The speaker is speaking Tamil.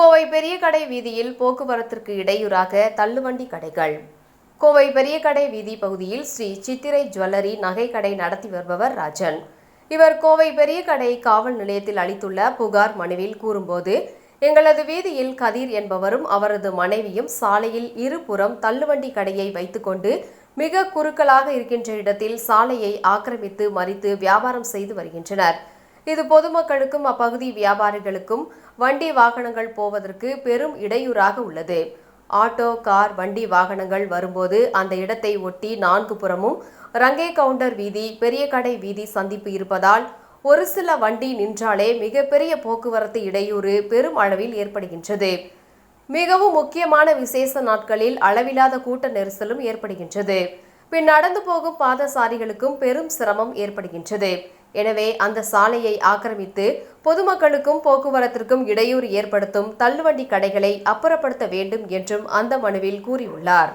கோவை பெரிய கடை வீதியில் போக்குவரத்திற்கு இடையூறாக தள்ளுவண்டி கடைகள். கோவை பெரிய கடை வீதி பகுதியில் ஸ்ரீ சித்திரை ஜுவல்லரி நகைக்கடை நடத்தி வருபவர் ராஜன். இவர் கோவை பெரிய கடை காவல் நிலையத்தில் அளித்துள்ள புகார் மனுவில் கூறும்போது எங்களது வீதியில் கதிர் என்பவரும் அவரது மனைவியும் சாலையில் இருபுறம் தள்ளுவண்டி கடையை வைத்துக்கொண்டு மிக குறுக்கலாக இருக்கின்ற இடத்தில் சாலையை ஆக்கிரமித்து மறித்து வியாபாரம் செய்து வருகின்றனர். இது பொதுமக்களுக்கும் அப்பகுதி வியாபாரிகளுக்கும் வண்டி வாகனங்கள் போவதற்கு பெரும் இடையூறாக உள்ளது. ஆட்டோ கார் வண்டி வாகனங்கள் வரும்போது அந்த இடத்தை ஒட்டி நான்கு புறமும் ரங்கே கவுண்டர் வீதி பெரிய கடை வீதி சந்திப்பு இருப்பதால் ஒரு சில வண்டி நின்றாலே மிகப்பெரிய போக்குவரத்து இடையூறு பெரும் அளவில் ஏற்படுகின்றது. மிகவும் முக்கியமான விசேஷ நாட்களில் அளவில்லாத கூட்ட நெரிசலும் ஏற்படுகின்றது. பின் நடந்து போகும் பாதசாரிகளுக்கும் பெரும் சிரமம் ஏற்படுகின்றது. எனவே அந்த சாலையை ஆக்கிரமித்து பொதுமக்களுக்கும் போக்குவரத்திற்கும் இடையூறு ஏற்படுத்தும் தள்ளுவண்டி கடைகளை அப்புறப்படுத்த வேண்டும் என்றும் அந்த மனுவில் கூறியுள்ளார்.